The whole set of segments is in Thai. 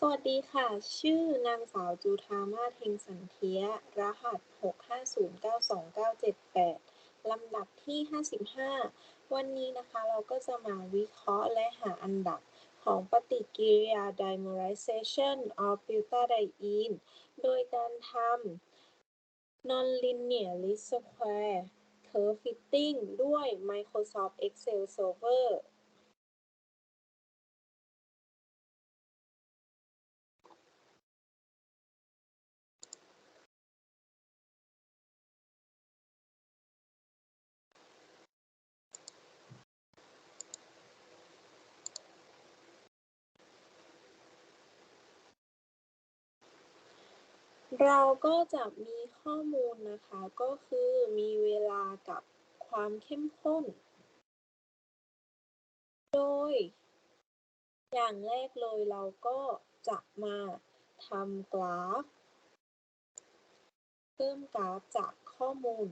สวัสดีค่ะ ชื่อนางสาวจุธามาเฮงสันเทีย รหัส 65092978 ลำดับที่ 55 วันนี้นะคะเราก็จะมาวิเคราะห์และหาอันดับของปฏิกิริยา dimerization of butadiene โดยการทำ nonlinear least square curve fitting ด้วย Microsoft Excel Server เราก็จะมีข้อมูลนะคะ ก็คือมีเวลากับความเข้มข้น โดย อย่างแรกเลยเราก็จะมาทำกราฟ เพิ่มกราฟจากข้อมูล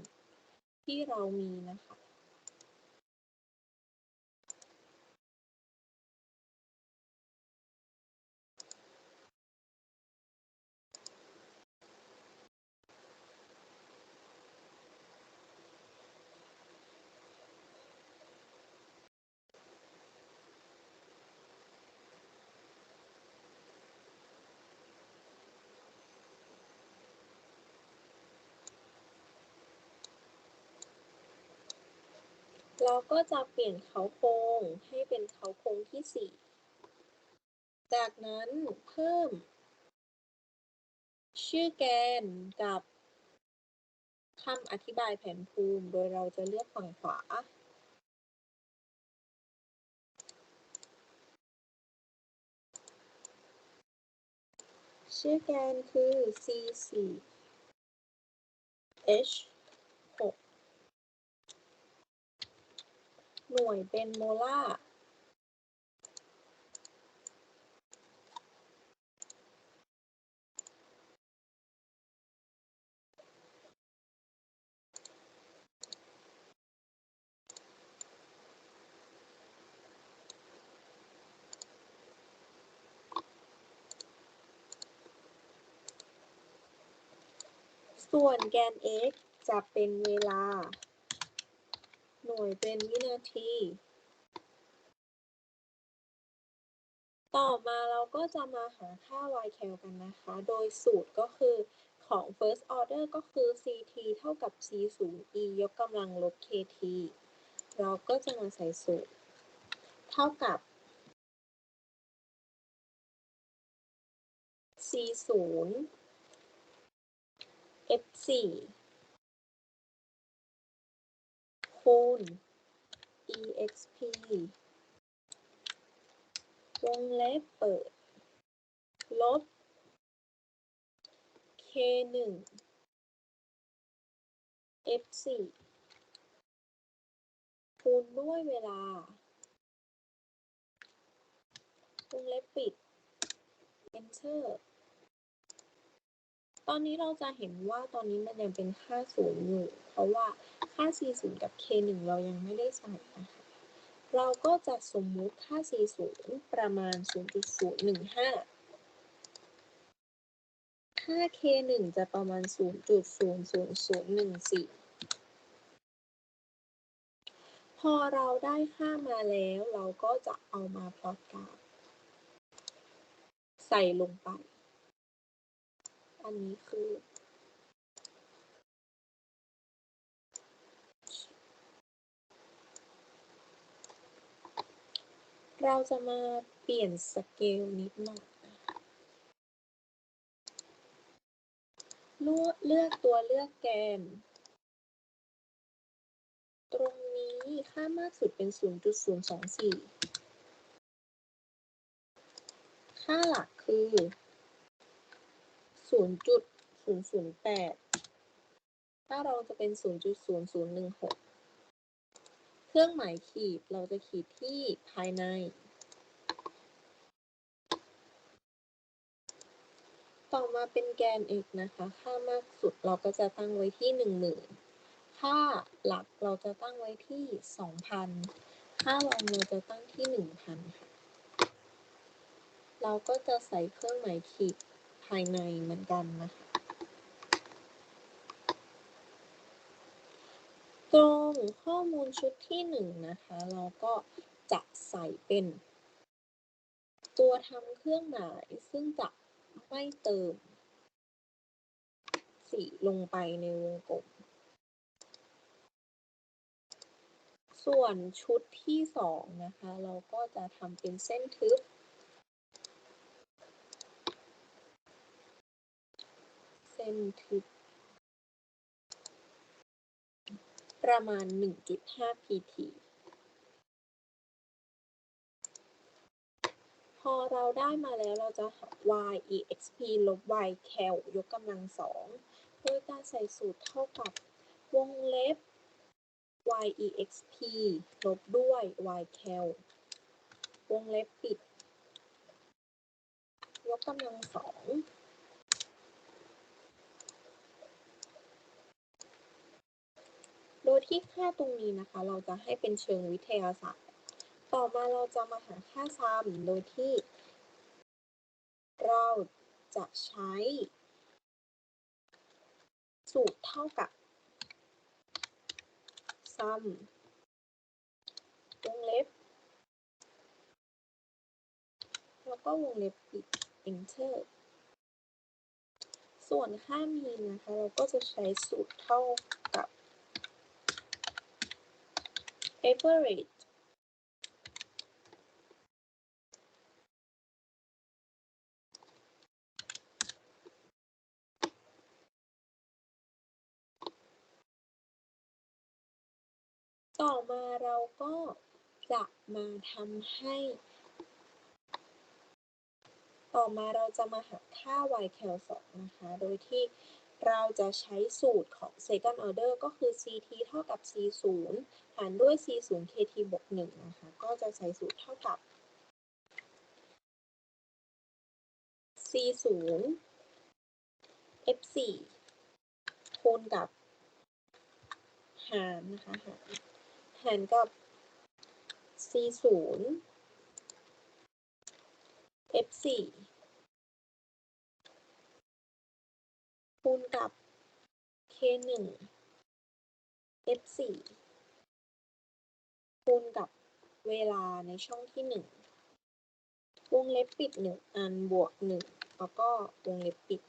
ที่เรามีนะคะ เราก็จะเปลี่ยนเขาโครงให้เป็นเขาโครงที่ 4 จากนั้นเพิ่ม ชื่อแกนกับคำอธิบายแผนภูมิ โดยเราจะเลือกฝั่งขวา ชื่อแกนคือ C4 H หน่วยเป็นโมลาร์ส่วนแกน x จะเป็นเวลา หน่วยเป็นวินาที ต่อมาเราก็จะมาหาค่า y cal กันนะคะ โดยสูตรก็คือของ first order ก็คือ ct เท่ากับ c 0 e ยกกำลังลบ kt เราก็จะมาใส่สูตร เท่ากับ c 0 f 4 คูณ exp วงเล็บเปิด ลบ k 1 f 4คูณด้วยเวลา วงเล็บปิด enter ตอนนี้เราจะเห็นว่าตอนนี้มันยังเป็นค่าศูนย์อยู่ เพราะว่าค่า c 0กับ k 1เรายังไม่ได้ใส่นะคะเราก็จะสมมุติค่า c 0ประมาณ 0.015 ค่า k 1จะประมาณ 0.00014 พอเราได้ค่ามาแล้ว เราก็จะเอามาพลอตกราฟใส่ลงไป อันนี้คือ เราจะมาเปลี่ยนสเกลนิดหน่อยเลือกตัวเลือกแกน ตรงนี้ค่ามากสุดเป็น 0.024 ค่าหลักคือ 0.008ถ้าเราจะเป็น0.0016เครื่องหมายขีดเราจะขีดที่ภายใน ต่อมาเป็นแกน x นะคะ ค่ามากสุดเราก็จะตั้งไว้ที่10,000ค่าหลักเราจะตั้งไว้ที่2,000ค่ารองเราจะตั้งที่1,000ค่ะเราก็จะใส่เครื่องหมายขีด ภายในเหมือนกันนะคะตรงข้อมูลชุดที่หนึ่งนะคะ เราก็จะใส่เป็น ตัวทำเครื่องหมายซึ่งจะไม่เติม สีลงไปในวงกลมส่วนชุดที่สองนะคะ เราก็จะทำเป็นเส้นทึบ เส้นทึบประมาณ 1.5 pt พอเราได้มาแล้วเราจะหา y exp ลบ y cal ยกกำลังสองโดยการใส่สูตรเท่ากับวงเล็บ y exp ลบด้วย y cal วงเล็บปิด ยกกำลังสอง โดยที่ค่าตรงนี้นะคะ เราจะให้เป็นเชิงวิทยาศาสตร์ ต่อมาเราจะมาหาค่าซัมโดยที่ เราจะใช้ สูตรเท่ากับ sum วงเล็บ แล้วก็วงเล็บปิด enter ส่วนค่ามีนนะคะ เราก็จะใช้สูตรเท่ากับ average ต่อมาเราก็จะมาทำให้ ต่อมาเราจะมาหาค่า y cal 2นะคะ โดยที่ เราจะใช้สูตรของ second order ก็คือ ct เท่ากับ c 0หารด้วย c 0 kt บวก1นะคะ ก็จะใช้สูตรเท่ากับ c 0 f 4คูณกับ หารนะคะ หารหารกับ c 0 f 4 คูณกับ k 1 f 4คูณกับเวลาในช่องที่1วงเล็บปิด1อันบวก1แล้วก็วงเล็บปิด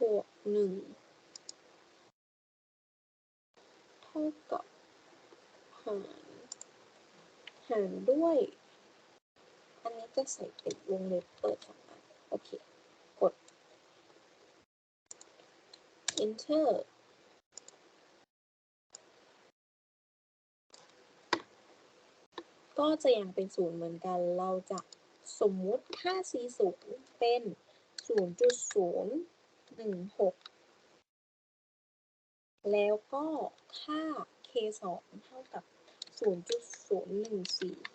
บวก1เท่า กับหารหารด้วย อันนี้จะใส่เป็นวงเล็บเปิดสองอันโอเค กด enter ก็จะยังเป็นศูนย์เหมือนกัน เราจะสมมุติค่า c 0เป็น 0.016 แล้วก็ค่า k 2เท่ากับ0.014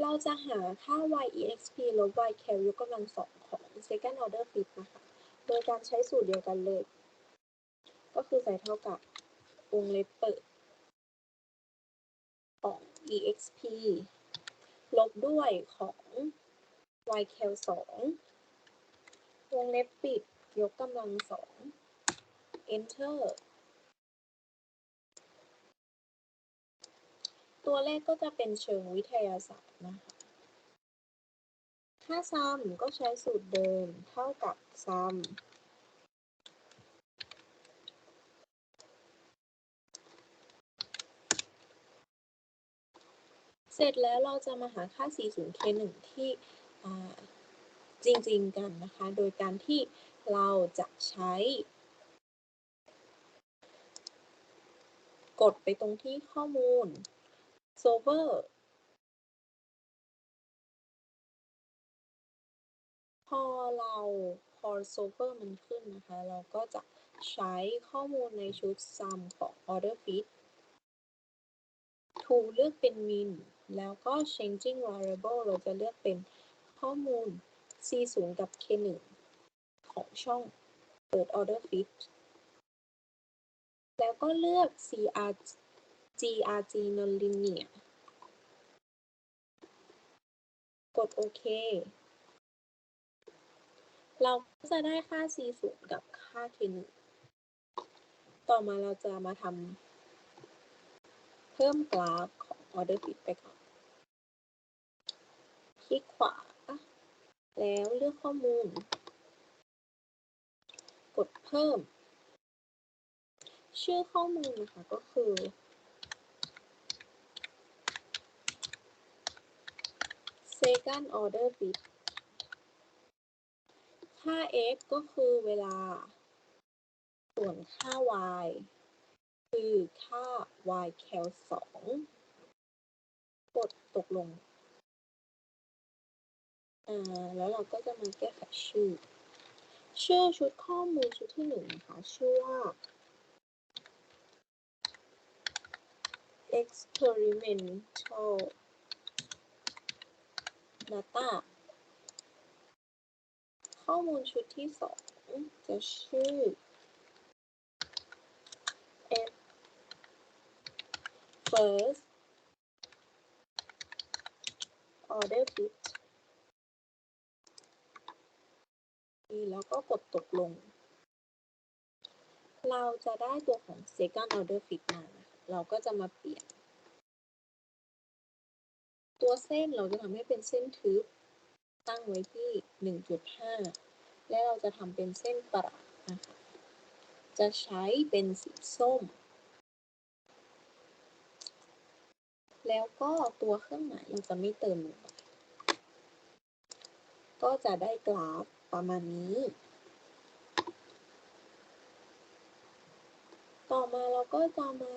เราจะหาค่า y exp ลบ y cal ยกกำลังสองของ second order flip นะคะ โดยการใช้สูตรเดียวกันเลย ก็คือใส่เท่ากับวงเล็บเปิดของ exp ลบด้วยของ y cal 2วงเล็บปิด ยกกำลังสอง enter ตัวเลขก็จะเป็นเชิงวิทยาศาสตร์นะคะค่าซัมก็ใช้สูตรเดิมเท่ากับซัมเสร็จแล้วเราจะมาหาค่า 40 K1 ที่ จริงๆกันนะคะ โดยการที่เราจะใช้ กดไปตรงที่ข้อมูล solver พอเราพอ solver มันขึ้นนะคะ เราก็จะใช้ข้อมูลในชุด sum ของ order fit to เลือกเป็น min แล้วก็ changing variable เราจะเลือกเป็น ข้อมูล c0 กับ k1 ของช่องเปิด order fit แล้วก็เลือก cr grg nonlinear กดโอเค เราก็จะได้ค่า c0 กับค่า k1 ต่อมาเราจะมาทำเพิ่มกราฟของ order fit ไปก่อน คลิกขวา แล้วเลือกข้อมูล กดเพิ่ม ชื่อข้อมูลนะคะก็คือ second order bit ค่า x ก็คือเวลา ส่วนค่า y คือค่า y cal 2กดตกลง อ่าแล้วเราก็จะมาแก้ไขชื่อ ชื่อชุดข้อมูลชุดที่หนึ่งนะคะ ชื่อว่า experimental data ข้อมูลชุดที่สองจะชื่อ F first order bit แล้วก็กดตกลง เราจะได้ตัวของ second order fit มา เราก็จะมาเปลี่ยน ตัวเส้นเราจะทำให้เป็นเส้นทึบ ตั้งไว้ที่ 1.5 และเราจะทำเป็นเส้นประนะคะ จะใช้เป็นสีส้ม แล้วก็ตัวเครื่องหมายเราจะไม่เติมลงไปก็จะได้กราฟ ประมาณนี้ ต่อมาเราก็จะมา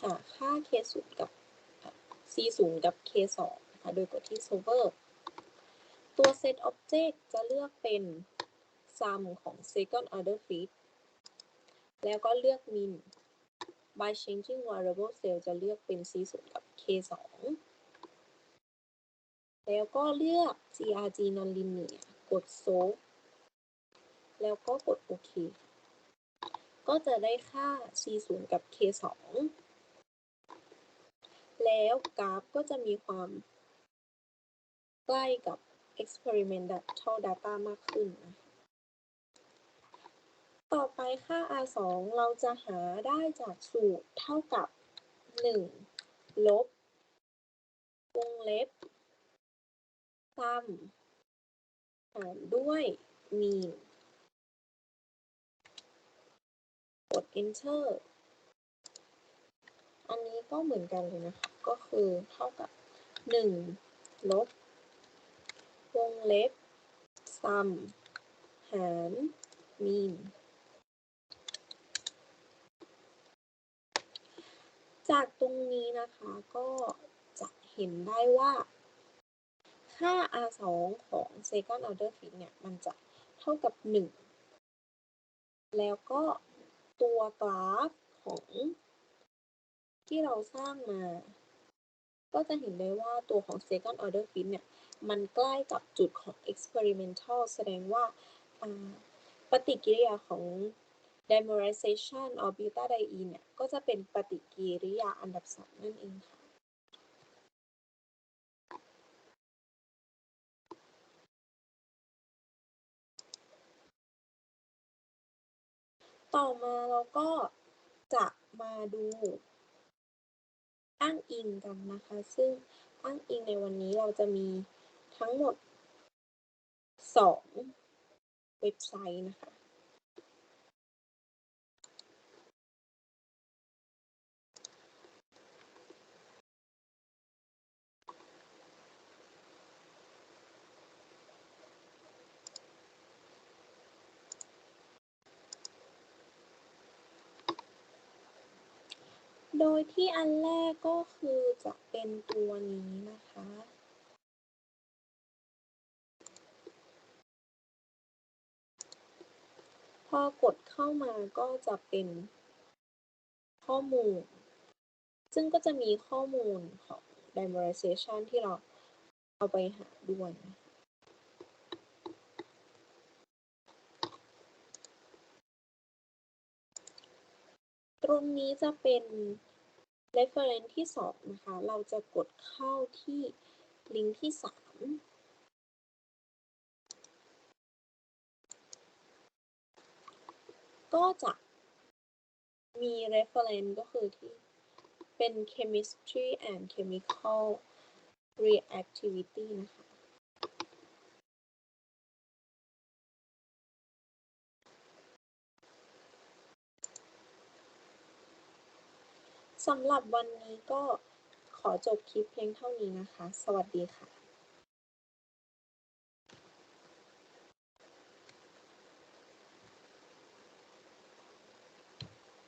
หาค่า k 0กับ c 0กับ k 2นะคะโดยกดที่ solver ตัว set object จะเลือกเป็น sum ของ second order fit แล้วก็เลือก min by changing variable cell จะเลือกเป็น c 0กับ k 2 แล้วก็เลือก grg nonlinear กด solve แล้วก็กดโอเค ก็จะได้ค่า c 0กับ k 2แล้วกราฟก็จะมีความใกล้กับ experimental data มากขึ้น ต่อไปค่า r 2เราจะหาได้จากสูตรเท่ากับ 1 ลบวงเล็บ sum หารด้วย mean กด enter อันนี้ก็เหมือนกันเลยนะคะ ก็คือเท่ากับ 1 ลบ วงเล็บ sum หาร mean จากตรงนี้นะคะก็จะเห็นได้ว่า ค่า r 2ของ second order fit เนี่ย มันจะเท่ากับ 1 แล้วก็ตัวกราฟของที่เราสร้างมา ก็จะเห็นได้ว่าตัวของ second order fit เนี่ย มันใกล้กับจุดของ experimental แสดงว่าปฏิกิริยาของ dimerization of butadiene เนี่ย ก็จะเป็นปฏิกิริยาอันดับ3นั่นเองค่ะ ต่อมาเราก็จะมาดูอ้างอิงกันนะคะ ซึ่งอ้างอิงในวันนี้เราจะมีทั้งหมด 2 เว็บไซต์นะคะ โดยที่อันแรกก็คือจะเป็นตัวนี้นะคะ พอกดเข้ามาก็จะเป็นข้อมูล ซึ่งก็จะมีข้อมูลของ dimerization ที่เราเอาไปหาด้วยนะตรงนี้จะเป็น reference ที่2นะคะ เราจะกดเข้าที่ลิงก์ที่3ก็จะมี reference ก็คือที่เป็น chemistry and chemical reactivity นะคะ สำหรับวันนี้ก็ขอจบคลิปเพียงเท่านี้นะคะ สวัสดีค่ะ